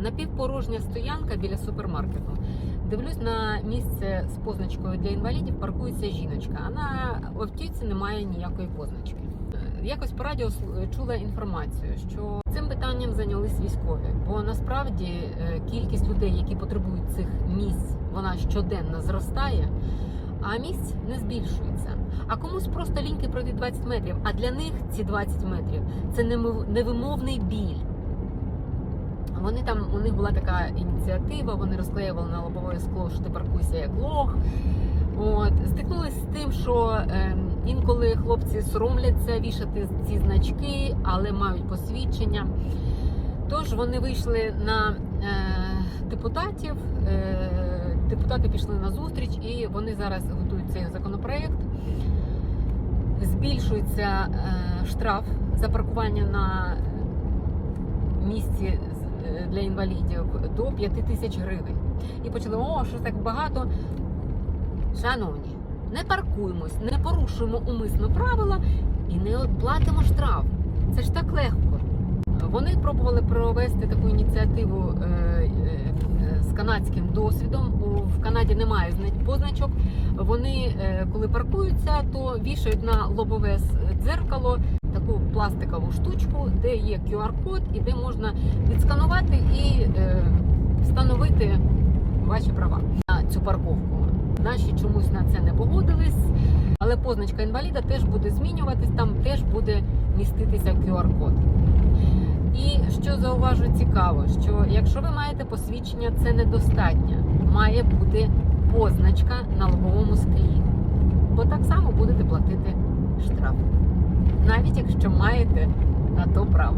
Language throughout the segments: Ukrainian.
Напівпорожня стоянка біля супермаркету. Дивлюсь на місце з позначкою для інвалідів. Паркується жіночка. А на автівці немає ніякої позначки. Якось по радіо чула інформацію, що цим питанням зайнялись військові. Бо насправді е, кількість людей, які потребують цих місць, вона щоденно зростає, а місць не збільшується. А комусь просто ліньки пройти 20 метрів. А для них ці 20 метрів це невимовний біль. Вони там, у них була така ініціатива, вони розклеювали на лобове скло, що ти паркуйся як лох. От, стикнулися з тим, що е, інколи хлопці соромляться вішати ці значки, але мають посвідчення. Тож вони вийшли на е, депутатів. Е, депутати пішли на зустріч, і вони зараз готують цей законопроект. Збільшується е, штраф за паркування на місці для інвалідів до 5 тисяч гривень. І почали, о, що так багато. Шановні, не паркуємось, не порушуємо умисно правила і не платимо штраф. Це ж так легко. Вони пробували провести таку ініціативу е, е, з канадським досвідом. В Канаді немає позначок. Вони, е, коли паркуються, то вішають на лобове дзеркало таку пластикову штучку, де є QR-код і де можна відсканувати і е, встановити ваші права на цю парковку. Наші чомусь на це не погодились, але позначка інваліда теж буде змінюватись, там теж буде міститися QR-код. І що зауважу цікаво, що якщо ви маєте посвідчення, це недостатньо. Має бути позначка на лобовому склі. Бо так само будете платити штраф. Навіть якщо маєте на то право.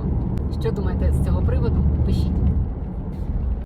Що думаєте з цього приводу? Пишіть.